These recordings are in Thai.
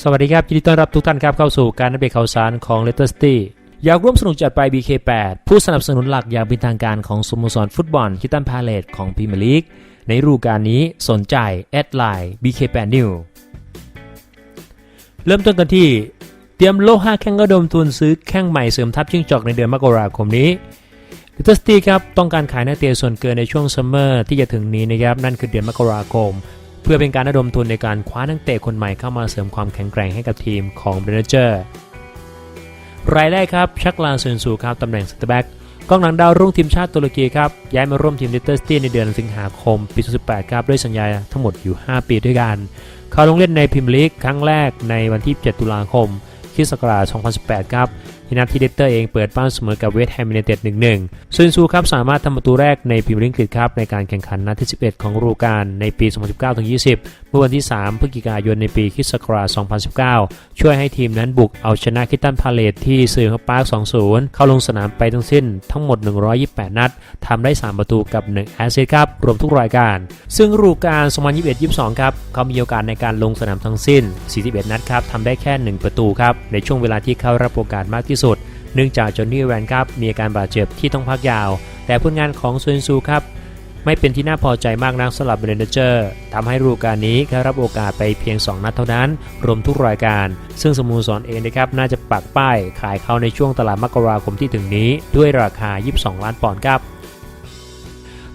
สวัสดีครับ ยินดีต้อนรับทุกท่านครับเข้าสู่การอัปเดตข่าวสารของ Leicester City อยากร่วมสนุกจัดไป BK8 ผู้สนับสนุนหลักอย่างเป็นทางการของสโมสรฟุตบอลคิตันพาเลตของพรีเมียร์ลีกในฤดูกาลนี้สนใจ แอดไลน์ BK8 New เริ่มต้นกันที่ เตรียมโลหะแข้งระดมทุนซื้อแข้งใหม่เสริมทัพจิ้งจอกในเดือนมกราคมนี้เลสเตอร์ซิตี้ครับต้องการขายนักเตะส่วนเกินในช่วงซัมเมอร์ที่จะถึงนี้นะครับนั่นคือเดือนมกราคม เพื่อเป็นการระดมทุนในการคว้านักเตะคนใหม่เข้ามาเสริมความแข็งแกร่งให้กับทีมของเบรนเจอร์รายแรกครับ ชักลานเซนซูครับตำแหน่งสเตอร์แบ็กกองหลังดาวรุ่งทีมชาติตุรกีครับ ย้ายมาร่วมทีมเลสเตอร์ซิตี้ในเดือนสิงหาคม ปี 2018 ครับ ด้วยสัญญาทั้งหมดอยู่ 5 ปีด้วยกัน เขาลงเล่นในพรีเมียร์ลีกครั้งแรกในวันที่ 7 ตุลาคมคริสต์ศักราช2018 ครับ ที่นัดที่เลสเตอร์เองเปิดบ้านเสมอกับเวสต์แฮมยูไนเต็ด1-1ซึ่งซูครับสามารถทำประตูแรกในพรีเมียร์ลีกกฤษครับในการแข่งขันนัดที่ 11 ของฤดูกาลในปี 2019-20 เมื่อวันที่ 3 พฤศจิกายนในปีคริสต์ศักราช2019 ช่วยให้ทีมนั้นบุกเอาชนะคิตตันพาเลตที่ซื้อเขาปาร์ค2-0 เข้าลงสนามไปทั้งสิ้นทั้งหมด 128 นัดทำได้ 3 ประตูกับ 1 แอสซิสต์ครับรวมทุกรายการ ซึ่งฤดูกาล2021-22 ครับเขามีโอกาสในการลงสนามทั้งสิ้น 41 นัดครับทำได้แค่ 1 ประตูครับในช่วงเวลาที่เขารับโอกาสมากที่สุด เนื่องจากจอห์นนี่แวนครับมีอาการบาดเจ็บที่ต้องพักยาว แต่ผลงานของซุนซูครับไม่เป็นที่น่าพอใจมากนักสำหรับเบรนเจอร์ทำให้ฤดูกาลนี้แค่รับโอกาสไปเพียง 2 นัดเท่านั้น รวมทุกรายการ ซึ่งสโมูสรเองนะครับน่าจะปักป้ายขายเขาในช่วงตลาดมกราคมที่ถึงนี้ ด้วยราคา 22 ล้านปอนด์ครับ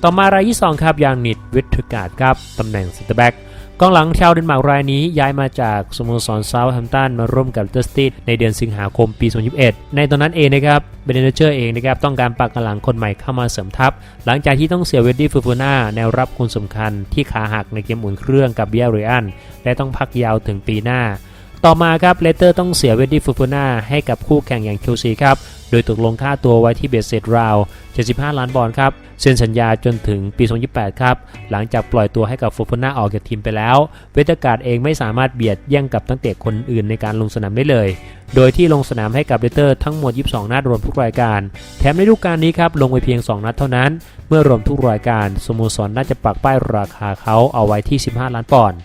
ต่อมารายที่ 2 ครับยางนิดวิทกาดครับตำแหน่งเซนเตอร์แบ็ก กองหลังชาวเดนมาร์กรายนี้ย้ายมาจากสโมสรเซาท์แฮมป์ตันมาร่วมกับเลสเตอร์ซิตี้ในเดือนสิงหาคมปี 2021 ในตอนนั้นเองนะครับเบรนเจอร์เองนะครับต้องการปักกำลังคนใหม่เข้ามาเสริมทัพ หลังจากที่ต้องเสียเวดดี้ฟูฟูน่าแนวรับคนสำคัญที่ขาหักในเกมอุ่นเครื่องกับเบียร์เรอันและต้องพักยาวถึงปีหน้าต่อมาครับเลเตอร์ต้องเสียเวดดี้ฟูฟูน่าให้กับคู่แข่งอย่างเชลซีครับ โดยตกลงค่าตัวไว้ที่เบสเซตราว 75 ล้านบอลครับ เซ็นสัญญาจนถึงปี 2028 ครับ หลังจากปล่อยตัวให้กับฟูฟูน่าออกจากทีมไปแล้ว เวตการ์ดเองไม่สามารถเบียดแย่งกับนักเตะคนอื่นในการลงสนามได้เลย โดยที่ลงสนามให้กับเลเตอร์ทั้งหมด 22 นัดรวมทุกรายการ แถมในฤดูกาลนี้ครับลงไปเพียง 2 นัดเท่านั้น เมื่อรวมทุกรายการสโมสรน่าจะปักป้ายราคาเขาเอาไว้ที่ 15 ล้านปอนด์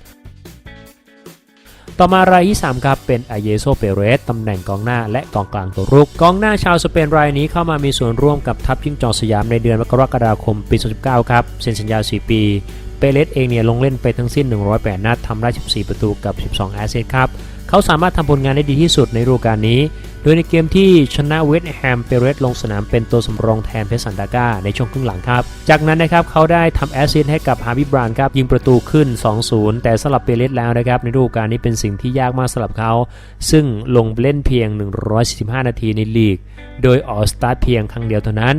ต่อมารายที่ 3 ครับ เป็นอาเยโซเปเรสตำแหน่งกองหน้าและกองกลางตัวรุก กองหน้าชาวสเปนรายนี้เข้ามามีส่วนร่วมกับทัพจิ้งจอกสยามในเดือนมกรกฎาคมปี 2019 ครับเซ็นสัญญา 4 ปี เปเรสเองเนี่ยลงเล่นไปทั้งสิ้น 108 นัดทำได้ 14 ประตูกับ 12 แอสซิสต์ครับ เขาสามารถทำผลงานได้ดีที่สุดในฤดูกาลนี้ โดยในเกมที่ชนะเวสต์แฮมเปเรสลงสนามเป็นตัวสำรองแทนเพสันดาก้าในช่วงครึ่งหลังครับ จากนั้นนะครับเขาได้ทำแอสซิสต์ให้กับฮาร์บิบรานครับยิงประตูขึ้น 2-0 แต่สำหรับเปเรสแล้วนะครับในฤดูกาลนี้เป็นสิ่งที่ยากมากสำหรับเขา ซึ่งลงเล่นเพียง 145 นาทีในลีก โดยออกสตาร์ทเพียงครั้งเดียวเท่านั้น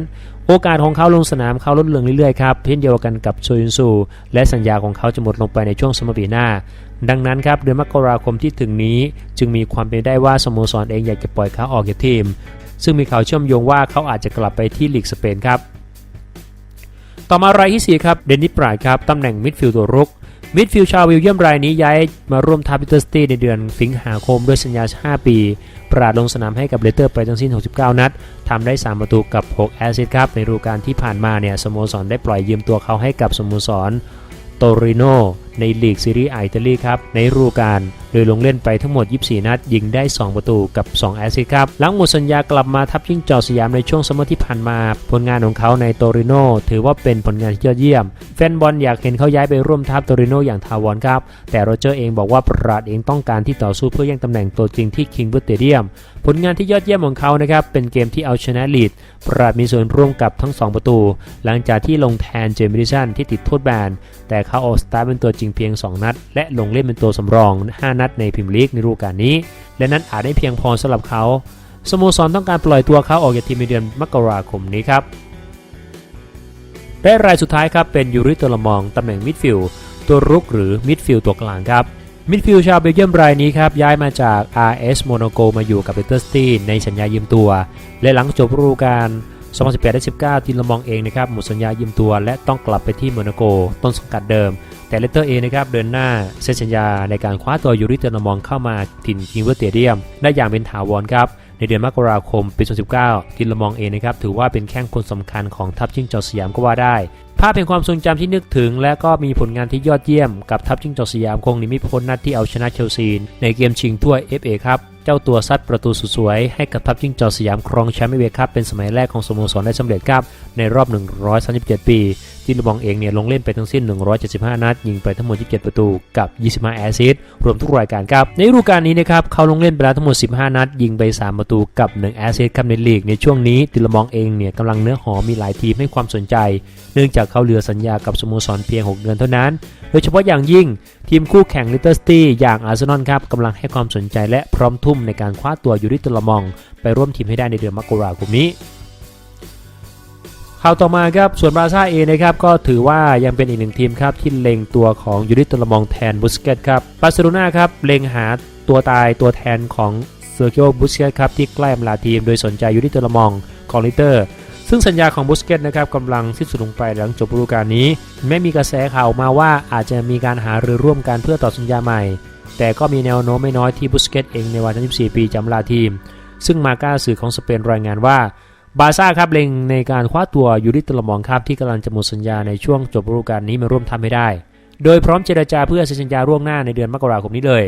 โอกาสของเขาลงสนามเขาลดลงเรื่อยๆครับเช่นเดียวกันกับโซยุนซูและสัญญาของเขาจะหมดลงไปในช่วงสมปีหน้า ดังนั้นครับเดือนมกราคมที่ถึงนี้ จึงมีความเป็นได้ว่าสโมสรเองอยากจะปล่อยเขาออกจากทีม ซึ่งมีข่าวเชื่อมโยงว่าเขาอาจจะกลับไปที่ลีกสเปนครับ ต่อมารายที่ 4 ครับเดนนิสปราดครับตำแหน่งมิดฟิลด์ตัวรุกมิดฟิลด์ชาววิลเยียมรายนี้ย้ายมาร่วมทัพวิเตอร์สตีในเดือนสิงหาคมด้วยสัญญา 5 ปี ปราดลงสนามให้กับเลสเตอร์ไปทั้งสิ้น 69 นัดทำได้ 3 ประตูกับ 6 แอสซิสต์ครับ ในฤดูกาลที่ผ่านมาเนี่ยสโมสรได้ปล่อยยืมตัวเขาให้กับสโมสรโตริโน ในลีกซีรีส์อิตาลีครับ ในฤดูกาลโดยลงเล่นไปทั้งหมด 24 นัด ยิงได้ 2 ประตูกับ 2 แอสซิสต์ครับ หลังหมดสัญญากลับมาทัพจิ้งจอสยามในช่วงซัมเมอร์ที่ผ่านมา ผลงานของเขาในโตริโนถือว่าเป็นผลงานที่ยอดเยี่ยม แฟนบอลอยากเห็นเขาย้ายไปร่วมทัพโตริโนอย่างทาวรครับ แต่โรเจอร์เองบอกว่าปราดเองต้องการที่ต่อสู้เพื่อแย่งตำแหน่งตัวจริงที่คิงบอร์เตเดียม ผลงานที่ยอดเยี่ยมของเขานะครับเป็นเกมที่เอาชนะลีดปราดมีส่วนร่วมกับทั้ง 2 ประตู หลังจากที่ลงแทนเจมิดิสันที่ติดโทษแบนแต่เขาออกสตาร์เป็นตัวจริงเพียง 2 นัด และลงเล่นเป็นตัวสำรอง 5 นัดในพรีเมียร์ลีกในฤดูกาลนี้ และนั้นอาจได้เพียงพอสำหรับเขาสโมสรต้องการปล่อยตัวเขาออกจากทีมในเดือนมกราคมนี้ครับและรายสุดท้ายครับเป็นยูริโตลมองตำแหน่งมิดฟิลด์ตัวรุกหรือมิดฟิลด์ตัวกลางครับมิดฟิลด์ชาวเบลเยียมรายนี้ครับย้ายมาจาก RS Monaco มาอยู่กับเลสเตอร์ซิตี้ในสัญญายืมตัว และหลังจบฤดูกาล 2018-19 ทีมละมองเองนะครับหมดสัญญายืมตัว และต้องกลับไปที่โมนาโก ต้นสังกัดเดิม แต่เลสเตอร์เองนะครับเดินหน้าเซ็นสัญญาในการคว้าตัวยูริเตอร์นมองเข้ามาถิ่นคิงเวอร์เตเดียม ได้อย่างเป็นถาวรครับในเดือนมกราคมปี 2019 ทีมละมองเองนะครับถือว่าเป็นแข้งคนสำคัญของทัพชิงจอสยามก็ว่าได้ ภาพเป็นความทรงจำที่นึกถึง และก็มีผลงานที่ยอดเยี่ยมกับทัพจิ้งจอกสยามคงหนีไม่พ้นนัดที่เอาชนะเชลซีในเกมชิงถ้วย FA ครับ เจ้าตัวซัดประตูสุดสวย ให้กับทัพจิ้งจอกสยามครองแชมป์เอเวครับเป็นสมัยแรกของสโมสรได้สำเร็จครับในรอบ 137 ปีที่ลูบองเองเนี่ยลงเล่นไปทั้งสิ้น 175 นัด ยิงไปทั้งหมด 27 ประตูกับ 25 แอซิสรวมทุกรายการครับ ในฤดูกาลนี้นะครับเขาลงเล่นไปแล้วทั้งหมด 15 นัด ยิงไป 3 ประตูกับ 1 แอซิสครับในลีกในช่วงนี้ติลมองเองเนี่ยกำลังเนื้อหอมมีหลายทีมให้ความสนใจ เนื่องจากเขาเหลือสัญญากับสโมสรเพียง 6 เดือนเท่านั้น โดยเฉพาะอย่างยิ่งทีมคู่แข่งลิเตอร์สตี้อย่างอาร์เซนอลครับกำลังให้ความสนใจและพร้อมทุ่มในการคว้าตัวยูริตลมอง ไปร่วมทีมให้ได้ในเดือนมกราคมนี้ข่าวต่อมาครับส่วนบราซ่าเองนะครับก็ถือว่ายังเป็นอีกหนึ่งทีมครับที่เล็งตัวของยูริตลมองแทนบุสเกตครับบาร์เซโลนาครับเล็งหาตัวตายตัวแทนของเซอร์เกียวบุสเกตครับที่ใกล้อำลาทีม โดยสนใจยูริตลมองของลิเตอร์ ซึ่งสัญญาของบุสเกตนะครับกำลังสิ้นสุดลงไปหลังจบฤดูกาลนี้ แม้มีกระแสข่าวมาว่าอาจจะมีการหารือร่วมกันเพื่อต่อสัญญาใหม่ แต่ก็มีแนวโน้มไม่น้อยที่บุสเกตเองในวัย24 ปีจำลาทีม ซึ่งมาก้าสื่อของสเปนรายงานว่าบาร์ซ่าครับเล็งในการคว้าตัวยูริตลมองครับที่กำลังจะหมดสัญญาในช่วงจบฤดูกาลนี้มาร่วมทำให้ได้ โดยพร้อมเจรจาเพื่อเซ็นสัญญาล่วงหน้าในเดือนมกราคมนี้เลย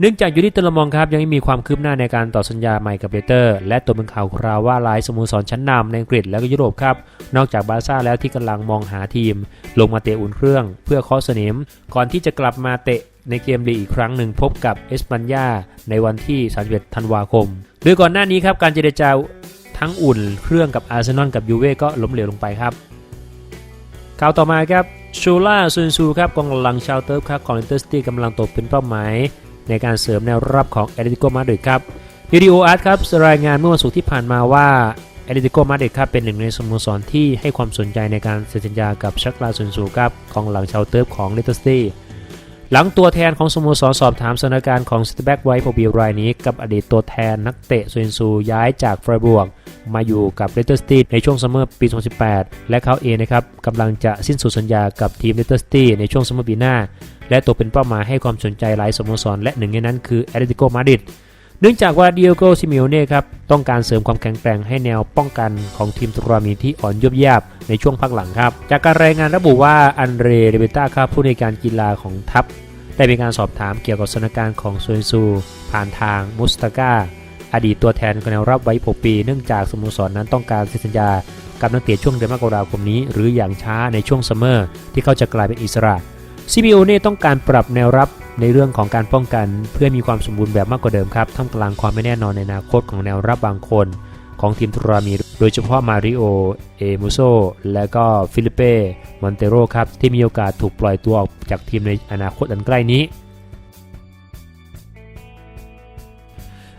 เนื่องจากยูริตลมองครับยังไม่มีความคืบหน้าในการต่อสัญญาใหม่กับเลเตอร์และตัวเป็นข่าวคราวว่าหลายสโมสรชั้นนำในอังกฤษและก็ยุโรปครับ นอกจากบาร์ซ่าแล้วที่กำลังมองหาทีม ลงมาเตะอุ่นเครื่อง เพื่อเคาะสนิม ก่อนที่จะกลับมาเตะในเกมลีอีกครั้งหนึ่งพบกับเอสปันยาในวันที่ 31 ธันวาคม โดยก่อนหน้านี้ครับการเจรจาทั้งอุ่นเครื่องกับอาร์เซนอลกับยูเว่ก็ล้มเหลวลงไปครับข่าวต่อมาครับชูล่าซุนซูครับกองหลังชาวเติร์ฟครับของเลนเตอร์สตี้กำลังตกเป็นเป้าหมาย ในการเสริมแนวรับของเอตเลติโกมาดริดครับวิดีโออาร์ตครับรายงานเมื่อวันศุกร์ที่ผ่านมาว่าเอตเลติโกมาดริดครับเป็นหนึ่งในสโมสรที่ให้ความสนใจในการเซ็นสัญญากับชักลาซุนซูครับกองหลังชาวเติร์ฟของเลนเตอร์สตี้หลังตัวแทนของสโมสรสอบถามสถานการณ์ของสเตแบ็กไวท์โปบีรายนี้กับอดีตตัวแทนนักเตะซุนซูย้ายจากฟรายบวก มาอยู่กับเลสเตอร์สตี้ในช่วงซัมเมอร์ปี 2018 และเขาเองนะครับกำลังจะสิ้นสุดสัญญากับทีมเลสเตอร์สตี้ในช่วงซัมเมอร์ปีหน้า และตกเป็นเป้าหมายให้ความสนใจหลายสโมสร และหนึ่งในนั้นคือแอตเลติโกมาดริดเนื่องจากว่าดิโอโกซิมิโอเน่ครับต้องการเสริมความแข็งแกร่งให้แนวป้องกันของทีมตุรามีที่อ่อนยุบยาบในช่วงพักหลังครับ จากการรายงานระบุว่าอันเรเรเบต้าครับผู้ในการกีฬาของทัพ ได้มีการสอบถามเกี่ยวกับสถานการณ์ของโซนซู ผ่านทางมุสตากาอดีตตัวแทนแนวรับไว้ 6 ปี เนื่องจากสโมสรนั้นต้องการเซ็นสัญญากับนักเตะช่วงเดือนมกราคมนี้ หรืออย่างช้าในช่วงซัมเมอร์ที่เขาจะกลายเป็นอิสระ ซิมิโอเน่ต้องการปรับแนวรับในเรื่องของการป้องกัน เพื่อมีความสมบูรณ์แบบมากกว่าเดิมครับท่ามกลางความไม่แน่นอนในอนาคตของแนวรับบางคนของทีมทุรามี โดยเฉพาะมาริโอ เอมูโซ และก็ฟิลิเป้ มอนเตโรครับ ที่มีโอกาสถูกปล่อยตัวออกจากทีมในอนาคตอันใกล้นี้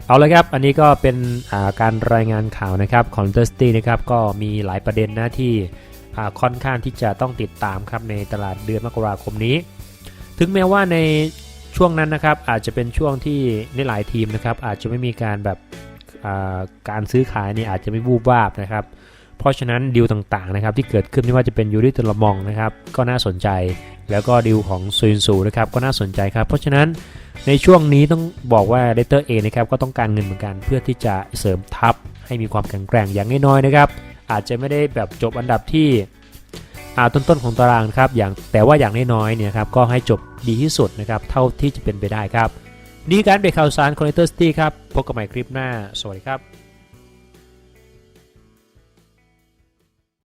เอาละครับ อันนี้ก็เป็นาการรายงานข่าวนะครับของเตอร์สตี้นะครับ ก็มีหลายประเด็นนะที่ ค่อนข้างที่จะต้องติดตามครับในตลาดเดือนมกราคมนี้ ถึงแม้ว่าในช่วงนั้นนะครับอาจจะเป็นช่วงที่ในหลายทีมนะครับอาจจะไม่มีการแบบการซื้อขายนี่อาจจะไม่วูบวาบนะครับ เพราะฉะนั้นดีลต่างๆนะครับที่เกิดขึ้นไม่ว่าจะเป็นยูริตลมองนะครับก็น่าสนใจแล้วก็ดีลของซูนซูนะครับก็น่าสนใจครับ เพราะฉะนั้นในช่วงนี้ต้องบอกว่าเลเตอร์เอนะครับก็ต้องการเงินเหมือนกันเพื่อที่จะเสริมทัพให้มีความแข็งแกร่งอย่างน้อยๆนะครับ อาจจะไม่ได้แบบจบอันดับที่อาต้นๆของตารางครับอย่างแต่ว่าอย่างน้อยๆเนี่ยครับก็ให้จบดีที่สุดนะครับเท่าที่จะเป็นไปได้ครับนี่การเบรกข่าวสารคอนเนคเตอร์สตี้ครับพบกันใหม่คลิปหน้า สวัสดีครับ